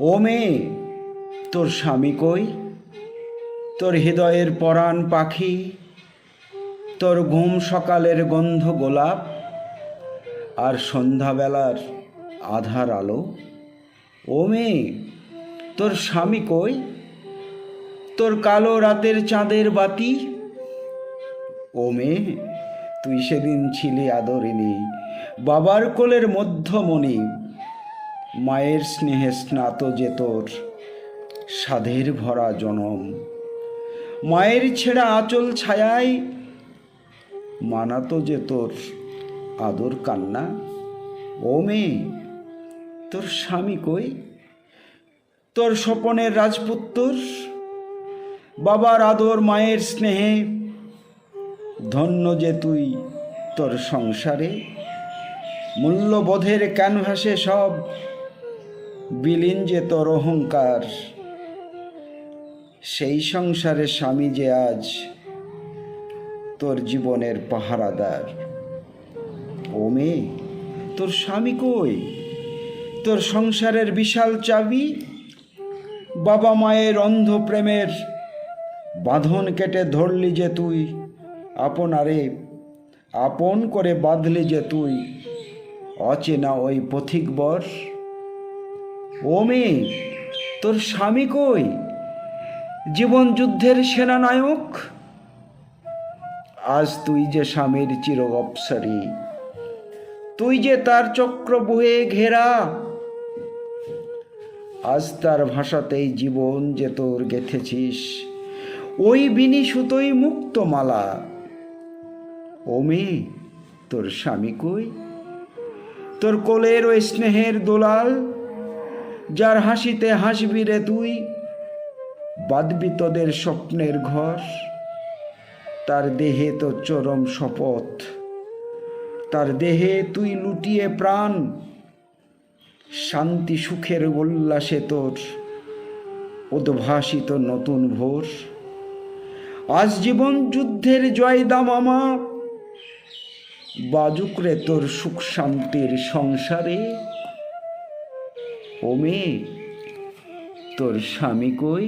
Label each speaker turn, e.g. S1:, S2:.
S1: ও মেয়ে, তোর স্বামী কই? তোর হৃদয়ের পরাণ পাখি, তোর ঘুম সকালের গন্ধ গোলাপ, আর সন্ধ্যাবেলার আধার আলো? ও মেয়ে, তোর স্বামী কই? তোর কালো রাতের চাঁদের বাতি? ও মেয়ে, তুই সেদিন ছিলি আদরিনী বাবার কোলের মধ্যমণি মায়ের স্নেহে স্নাত যে তোর সাধের ভরা জনম। মায়ের ছেঁড়া আঁচল ছায়ায় মানাতো যে তোর আদর কান্না। ও মেয়ে, তোর স্বামী কই? তোর স্বপনের রাজপুত্তর, বাবার আদর মায়ের স্নেহে ধন্য যে তুই তোর সংসারে। মূল্যবোধের ক্যানভাসে সব বিলীন যে তোর অহংকার, সেই সংসারে স্বামী যে আজ তোর জীবনের পাহারাদার। ও মেয়ে, তোর স্বামী কই? তোর সংসারের বিশাল চাবি, বাবা মায়ের অন্ধ প্রেমের বাঁধন কেটে ধরলি যে তুই, আপনারে আপন করে বাঁধলি যে তুই, অচেনা ওই পথিক বর ও মেয়ে তোর স্বামী কই? জীবন যুদ্ধের সেনানায়ক? আজ তুই যে স্বামীর চির অপসরী, তুই যে তার চক্র বয়ে ঘেরা, আজ তার ভাষাতেই জীবন যে তোর গেথেছিস, ওই বিনি সুতোই ও মেয়ে তোর স্বামী কই? তোর কোলের ওই স্নেহের দোলাল যার হাসিতে হাসবি রে তুই? বাঁধবি তোদের স্বপ্নের ঘর। তার দেহে তোর চরম শপথ। তার দেহে তুই লুটিয়ে প্রাণ। শান্তি সুখের উল্লাসে তোর উদ্ভাসিত নতুন ভোর। আজ জীবন যুদ্ধের জয় দামামা বাজুকরে তোর সুখ শান্তির সংসারে। ও মেয়ে তোর স্বামী কই?